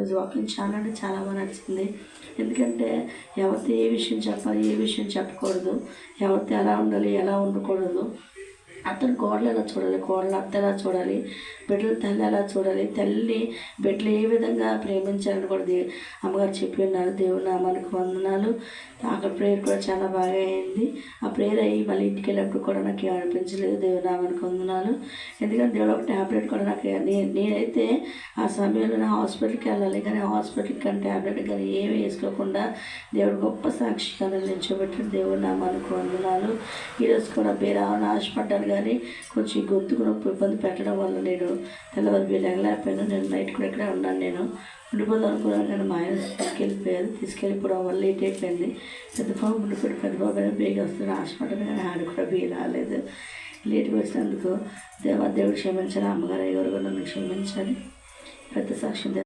ఈరోజు చాలా అంటే చాలా బాగా నచ్చింది. ఎందుకంటే ఎవరితో ఏ విషయం చెప్పాలి ఏ విషయం చెప్పకూడదు. ఎవరితో ఎలా ఉండాలి ఎలా ఉండకూడదు. అతను కోడలు ఎలా చూడాలి కోడలు అత్త ఎలా చూడాలి బిడ్డలు తల్లి ఎలా చూడాలి తల్లి బిడ్డలు ఏ విధంగా ప్రేమించాలని కూడా దే అమ్మగారు చెప్పి ఉన్నారు. దేవుడు నామానికి వందనాలు. అక్కడ ప్రేయర్ కూడా చాలా బాగా అయింది. ఆ ప్రేయర్ అయ్యి మళ్ళీ ఇంటికి వెళ్ళినప్పుడు కూడా నాకు ఏం అనిపించలేదు. దేవుడు నామానికి వందనాలు. ఎందుకంటే దేవుడు ఒక ట్యాబ్లెట్ కూడా నాకు నేనైతే ఆ సమయంలో నా హాస్పిటల్కి వెళ్ళాలి కానీ హాస్పిటల్కి కానీ ట్యాబ్లెట్ కానీ ఏమీ వేసుకోకుండా దేవుడు గొప్ప సాక్షిగా నిల్చోబెట్టాడు. దేవుడు నామానికి వందనాలు. ఈరోజు కూడా బేరావని ఆశపడ్డాను కానీ కొంచెం గొంతుకు నొప్పి ఇబ్బంది పెట్టడం వల్ల నేను తెల్లవారి వెళ్ళలేకపోయాను నేను నైట్ కూడా ఇక్కడే ఉన్నాను నేను. ఉండిపోదాం అనుకున్నాను కానీ మా ఆయన తీసుకెళ్ళిపోయారు. తీసుకెళ్ళిపోవడం వల్ల లేట్ అయిపోయింది. పెద్ద బాబు ఉండిపోయి పెద్ద బాబు అయినా బేగ వస్తున్నాడు. ఆశపడ్డాను కానీ ఆడ కూడా బీ రాలేదు. లేట్గా వచ్చినందుకు దేవా దేవుడు క్షమించాలి అమ్మగారు ఎవరు కూడా నన్ను క్షమించాలి పెద్ద సాక్ష్యం